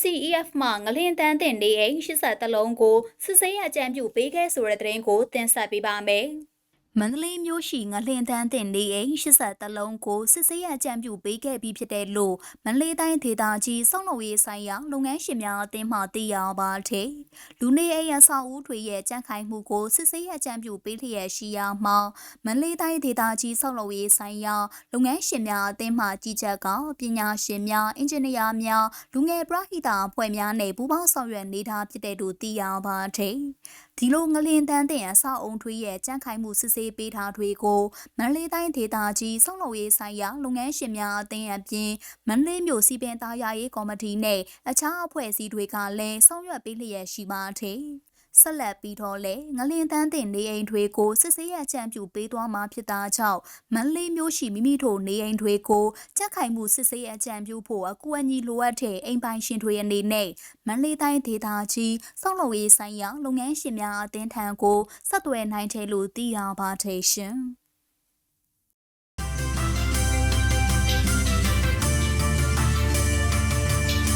CEF မှငလင်တန်းတင်နေအိမ်80လုံးကိုစစ်ဆေးရအကြံပြုပေးခဲ့ဆိုတဲ့သတင်းကိုတင်ဆက်ပေးပါမယ်။မန္တလေးမြို့ရှိငလင်တန်းတင်နေအိမ်80လုံးကိုစစ်ဆေးရအကြံပြုပေးခဲ့ပြီးဖြစ်တယ်လို့မန္တလေးတိုင်းဒေသကြီးစောင့်လုံရေးဆိုင်ရာလုပ်ငန်းရှင်များအသင်းမှသိရပါတယ်။ လူနေအိမ်အဆောက်အဦတွေရဲ့ကြန့်ခိုင်မှုကိုစစ်ဆေးရအကြံပြုပေးလျက်ရှိရာမှာမန္တလေးတိုင်းဒေသကြီးစောင့်လုံရေးဆိုင်ရာလုပ်ငန်းရှင်များအသင်းမှကြီးကြပ်ကပညာရှင်များအင်ဂျင်နီယာများလူငယ်ပရဟိတအဖွဲ့များနဲ့ပူးပေါင်းဆောင်ရွက်နေတာဖြစ်တဲ့လို့သိရပါတယ်။ဒီလိုငလင်တန်းတဲ့အဆောက်အုံထွေးရဲ့ကြန့်ခိုင်မှုစစ်ဆေးပေးထားတွေကိုမန္တလေးတိုင်းဒေသကြီးစောင့်လုံရေးဆိုင်ရာလုပ်ငန်းရှင်များအသင်းအပြင်မန္တလေးမြို့စီပင်သားရရေးကော်မတီနဲ့အခြားအဖွဲ့အစည်းတွေကလည်းဆောင်ရွက်ပေးလျက်ရှိပါတယ်။ဆက်လက်ပြီးတော့လဲငလင်တန်းတင်နေအိမ်တွေကိုစစ်ဆေးရအကြံပြုပေးသွားမှာဖြစ်တာကြောင့်မန္တလေးမြို့ရှိမိမိတို့နေအိမ်တွေကိုကြက်ခိုင်မှုစစ်ဆေးရအကြံပြုဖို့အကူအညီလိုအပ်တဲ့အိမ်ပိုင်ရှင်တွေအနေနဲ့မန္တလေးတိုင်းဒေသကြီးစောင့်လုံရေးဆိုင်ရာလုပ်ငန်းရှင်များအသင်းထံကိုဆက်သွယ်နိုင်တယ်လို့သိရပါတယ်ရှင်။